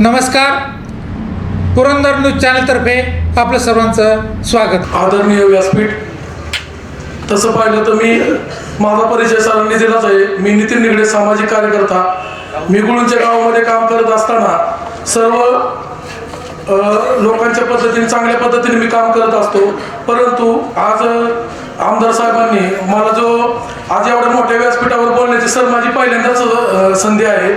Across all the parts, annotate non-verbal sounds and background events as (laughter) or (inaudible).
नमस्कार. पुरंदर न्यूज चॅनलतर्फे आपलं सर्वांचं स्वागत. आदरणीय व्यासपीठ तसं पाहिलं तर मी माझा परिचय सरांनी दिलाच आहे. मी नितीन निगडे सामाजिक कार्यकर्ता. मी गुळूंच्या गावामध्ये काम करत असताना सर्व लोकांच्या पद्धतीने चांगल्या पद्धतीने मी काम करत असतो. परंतु आज आमदार साहेबांनी मला जो आज एवढ्या मोठ्या व्यासपीठावर बोलण्याची सर माझी पहिल्यांदाच संधी आहे.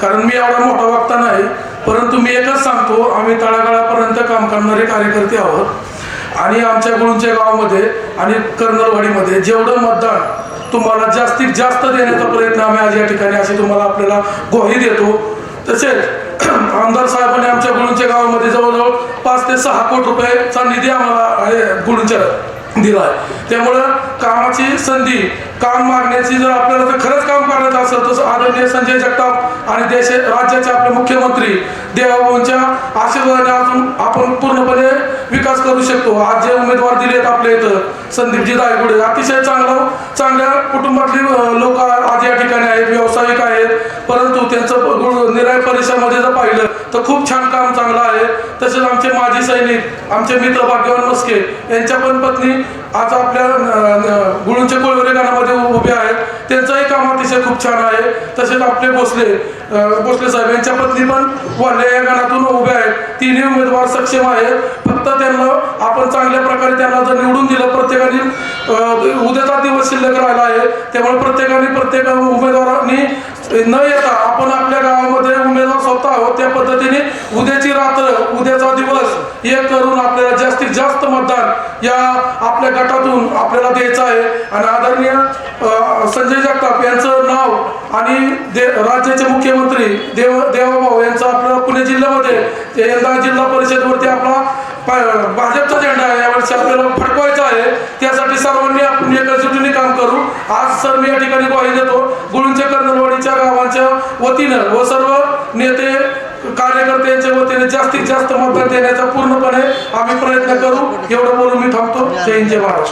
कारण मी एवढा मोठा वक्ता नाही. परंतु मी एकच सांगतो आम्ही तळागाळापर्यंत काम करणारे कार्यकर्ते आहोत. आणि आमच्या गुळूंच्या गावामध्ये आणि कर्नलवाडीमध्ये जेवढं मतदान तुम्हाला जास्तीत जास्त देण्याचा प्रयत्न आम्ही आज या ठिकाणी असे तुम्हाला आपल्याला ग्वाही देतो. तसेच (clears throat) आमदार साहेबांनी आमच्या गुळूंच्या गावामध्ये जवळजवळ पाच ते सहा कोटी रुपयेचा निधी आम्हाला आहे गुळूंच्या दिला आहे. त्यामुळं कामाची संधी काम मागण्याची जर आपल्याला तर खरंच काम करायचं असेल तर आदरणीय संजय जगताप आणि देश राज्याचे आपले मुख्यमंत्री देवाबाबूंच्या आशीर्वादाने अजून आपण पूर्णपणे विकास करू शकतो. आज जे उमेदवार दिले आहेत आपल्या इथं संदीपजी दायगुडे अतिशय चांगलं चांगल्या कुटुंबातली लोक आज या ठिकाणी आहेत व्यावसायिक आहेत. परंतु त्यांचं गुळ- परिसरामध्ये जर पाहिलं तर खूप छान काम चांगलं आहे. तसेच आमचे माजी सैनिक आमचे मित्र भाग्यवान मस्के यांच्या पण पत्नी आज आपल्या गुळूंचे गुळूंच्या कोळवरे गाण्यामध्ये उभे आहेत. त्यांचंही काम अतिशय खूप छान आहे. तसेच आपले भोसले भोसले साहेब यांच्या पत्नी पण वाले या गाण्यातून उभे आहेत. तिन्ही उमेदवार सक्षम आहेत. फक्त त्यांना आपण चांगल्या प्रकारे त्यांना जर निवडून दिलं प्रत्येकाने उद्याचा दिवस शिल्लक राहिला आहे. त्यामुळे प्रत्येकाने प्रत्येक उमेदवारांनी न येता आपण आपल्या गावामध्ये उमेदवार स्वतः आहोत. त्या पद्धतीने उद्याची रात्र उद्याचा दिवस हे करून आपल्याला जास्तीत जास्त मतदान या आपल्या गटातून आपल्याला द्यायचं आहे. आणि आदरणीय संजय जगताप यांचं नाव आणि दे राज्याचे मुख्यमंत्री देव देवाभाऊ यांचं आपल्या पुणे जिल्ह्यामध्ये ते यंदा जिल्हा परिषदवरती आपला भाजपचा झेंडा आहे. यावर्षी आपल्याला फडकवायचा आहे. त्यासाठी सर्वांनी आपण एकजुटीने काम करू आज सर मी या ठिकाणी ग्वाही देतो. गुळूंच्या कर्नलवाडीच्या गावांच्या वतीनं व सर्व नेते कार्यकर्त्यांच्या वतीने जास्तीत जास्त मतदान देण्याचा पूर्णपणे आम्ही प्रयत्न करू. एवढं बोलून मी थांबतो. जय हिंद जय महाराष्ट्र.